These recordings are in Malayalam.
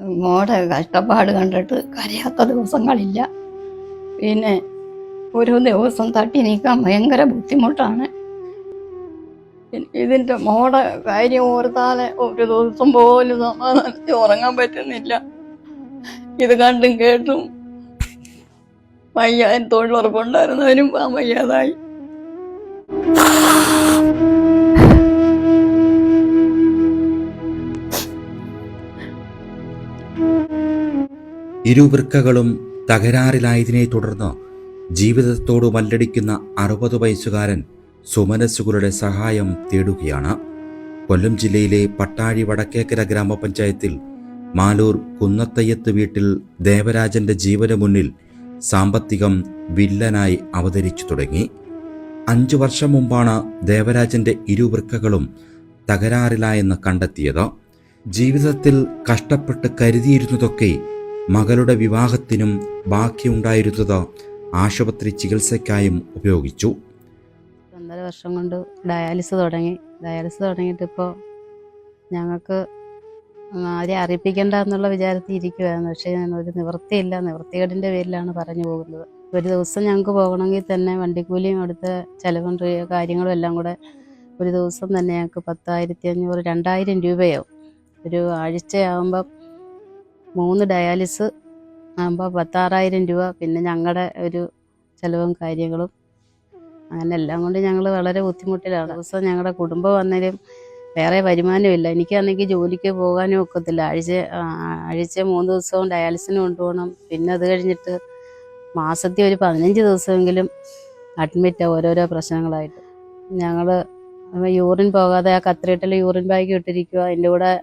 മോടെ കഷ്ടപ്പാട് കണ്ടിട്ട് കരയാത്ത ദിവസങ്ങളില്ല. പിന്നെ ഓരോ ദിവസം തട്ടി നീക്കാൻ ഭയങ്കര ബുദ്ധിമുട്ടാണ്. ഇതിന്റെ മോടെ കാര്യം ഓർത്താലെ ഒരു ദിവസം പോലും സമാധാനത്തിൽ ഉറങ്ങാൻ പറ്റുന്നില്ല. ഇത് കണ്ടും കേട്ടും വയ്യാൻ തൊഴിലുറപ്പുണ്ടായിരുന്നവരും വയ്യാതായി. ഇരുവൃക്കകളും തകരാറിലായതിനെ തുടർന്ന് ജീവിതത്തോട് മല്ലടിക്കുന്ന അറുപത് വയസ്സുകാരൻ സുമനസ്സുകളുടെ സഹായം തേടുകയാണ്. കൊല്ലം ജില്ലയിലെ പട്ടാഴി വടക്കേക്കര ഗ്രാമപഞ്ചായത്തിൽ മാലൂർ കുന്നത്തയ്യത്ത് വീട്ടിൽ ദേവരാജന്റെ ജീവന് മുന്നിൽ സാമ്പത്തികം വില്ലനായി അവതരിച്ചു തുടങ്ങി. അഞ്ചു വർഷം മുമ്പാണ് ദേവരാജന്റെ ഇരുവൃക്കകളും തകരാറിലായെന്ന് കണ്ടെത്തിയത്. ജീവിതത്തിൽ കഷ്ടപ്പെട്ട് കരുതിയിരുന്നതൊക്കെ മകളുടെ വിവാഹത്തിനും ബാക്കിയുണ്ടായിരുന്നത് ആശുപത്രി ചികിത്സയ്ക്കായും ഉപയോഗിച്ചു. ഒന്നര വർഷം കൊണ്ട് ഡയാലിസ് തുടങ്ങി. ഡയാലിസ് തുടങ്ങിയിട്ട് ഇപ്പോൾ ഞങ്ങൾക്ക് ആരെ അറിയിപ്പിക്കേണ്ട എന്നുള്ള വിചാരത്തിൽ ഇരിക്കുവായിരുന്നു. പക്ഷേ ഞാൻ ഒരു നിവൃത്തിയില്ല. നിവൃത്തികേടിന്റെ പേരിലാണ് പറഞ്ഞു പോകുന്നത്. ഒരു ദിവസം ഞങ്ങൾക്ക് പോകണമെങ്കിൽ തന്നെ വണ്ടിക്കൂലിയും അടുത്ത ചിലവും കാര്യങ്ങളും എല്ലാം കൂടെ ഒരു ദിവസം തന്നെ ഞങ്ങൾക്ക് പത്തായിരത്തി അഞ്ഞൂറ് രണ്ടായിരം രൂപയാവും. ഒരു ആഴ്ചയാകുമ്പം മൂന്ന് ഡയാലിസ് ആകുമ്പോൾ പത്താറായിരം രൂപ. പിന്നെ ഞങ്ങളുടെ ഒരു ചിലവും കാര്യങ്ങളും അങ്ങനെ എല്ലാം കൊണ്ട് ഞങ്ങൾ വളരെ ബുദ്ധിമുട്ടിലാണ്. ദിവസം ഞങ്ങളുടെ കുടുംബം വന്നാലും വേറെ വരുമാനമില്ല എനിക്കാണെങ്കിൽ ജോലിക്ക് പോകാനും ഒക്കത്തില്ല. ആഴ്ച ആഴ്ച മൂന്ന് ദിവസവും ഡയാലിസിന് കൊണ്ടുപോകണം പിന്നെ അത് കഴിഞ്ഞിട്ട് മാസത്തിൽ ഒരു പതിനഞ്ച് ദിവസമെങ്കിലും അഡ്മിറ്റ് ഓരോരോ പ്രശ്നങ്ങളായിട്ട്. ഞങ്ങൾ യൂറിൻ പോകാതെ ആ കത്രിട്ടിൽ യൂറിൻ ബാഗ് ഇട്ടിരിക്കുക അതിന്റെ കൂടെ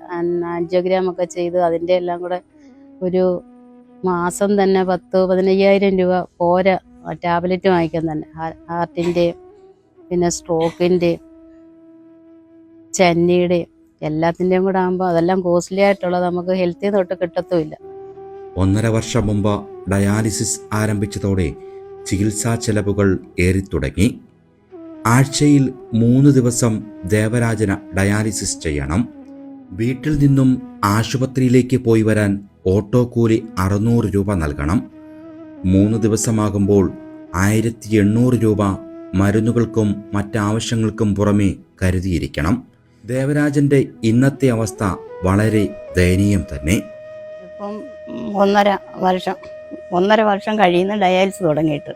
ആൻജിയോഗ്രാം ഒക്കെ ചെയ്ത് അതിന്റെ എല്ലാം കൂടെ ഒരു മാസം തന്നെ പത്ത് പതിനയ്യായിരം രൂപ പോരാ ടാബ്ലറ്റ് വാങ്ങിക്കാൻ തന്നെ. ഹാർട്ടിന്റെയും പിന്നെ സ്ട്രോക്കിന്റെയും ചെന്നൈയുടെയും എല്ലാത്തിന്റെയും കൂടെ ആകുമ്പോൾ അതെല്ലാം കോസ്റ്റ്ലി ആയിട്ടുള്ളത് നമുക്ക് ഹെൽത്തിൽ തൊട്ട് കിട്ടത്തുമില്ല. ഒന്നര വർഷം മുമ്പ് ഡയാലിസിസ് ആരംഭിച്ചതോടെ ചികിത്സാ ചെലവുകൾ ഏറിത്തുടങ്ങി. ആഴ്ചയിൽ മൂന്ന് ദിവസം ദേവരാജന ഡയാലിസിസ് ചെയ്യണം. വീട്ടിൽ നിന്നും ആശുപത്രിയിലേക്ക് പോയി വരാൻ ഓട്ടോ കൂലി അറുന്നൂറ് രൂപ നൽകണം. മൂന്ന് ദിവസമാകുമ്പോൾ ആയിരത്തി എണ്ണൂറ് രൂപ മരുന്നുകൾക്കും മറ്റാവശ്യങ്ങൾക്കും പുറമെ കരുതിയിരിക്കണം. ദേവരാജന്റെ ഇന്നത്തെ അവസ്ഥ വളരെ ദയനീയം തന്നെ. ഇപ്പം ഒന്നര വർഷം ഒന്നര വർഷം കഴിയുന്ന ഡയാലിസ് തുടങ്ങിയിട്ട്.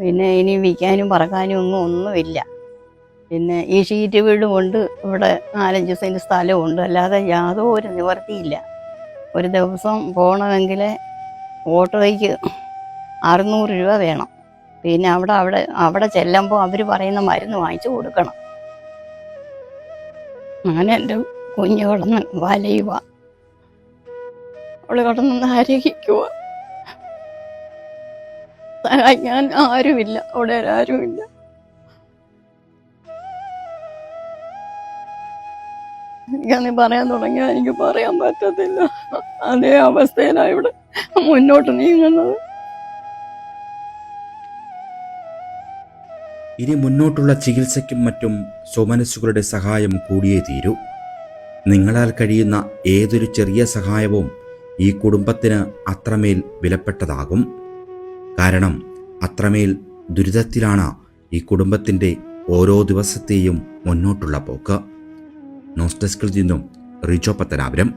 പിന്നെ ഇനി വിൽക്കാനും പറക്കാനും ഒന്നും ഒന്നുമില്ല. പിന്നെ ഈ ഷീറ്റ് വീടും കൊണ്ട് ഇവിടെ നാലഞ്ച് സെന്റ് സ്ഥലമുണ്ട്. അല്ലാതെ യാതൊരു നിവർത്തിയില്ല. ഒരു ദിവസം പോകണമെങ്കിൽ ഓട്ടോയ്ക്ക് അറുന്നൂറ് രൂപ വേണം. പിന്നെ അവിടെ അവിടെ അവിടെ ചെല്ലുമ്പോൾ അവർ പറയുന്ന മരുന്ന് വാങ്ങിച്ചു കൊടുക്കണം. എന്റെ കുഞ്ഞു കിടന്ന് വലയുക. അവൾ കിടന്ന് ആരോഗിക്കുക സഹായിക്കാൻ ആരുമില്ല. അവിടെ ആരുമില്ല. എനിക്കന്ന് പറയാൻ തുടങ്ങിയാൽ എനിക്ക് പറയാൻ പറ്റത്തില്ല. അതേ അവസ്ഥയിലാണ് ഇവിടെ മുന്നോട്ട് നീങ്ങുന്നത്. ഇനി മുന്നോട്ടുള്ള ചികിത്സയ്ക്കും മറ്റും സുമനസ്സുകളുടെ സഹായം കൂടിയേ തീരൂ. നിങ്ങളാൽ കഴിയുന്ന ഏതൊരു ചെറിയ സഹായവും ഈ കുടുംബത്തിന് അത്രമേൽ വിലപ്പെട്ടതാകും. കാരണം അത്രമേൽ ദുരിതത്തിലാണ് ഈ കുടുംബത്തിന്റെ ഓരോ ദിവസത്തെയും മുന്നോട്ടുള്ള പോക്ക്. ന്യൂസ് ഡെസ്കിൽ നിന്നും റിജോ പത്തനാപുരം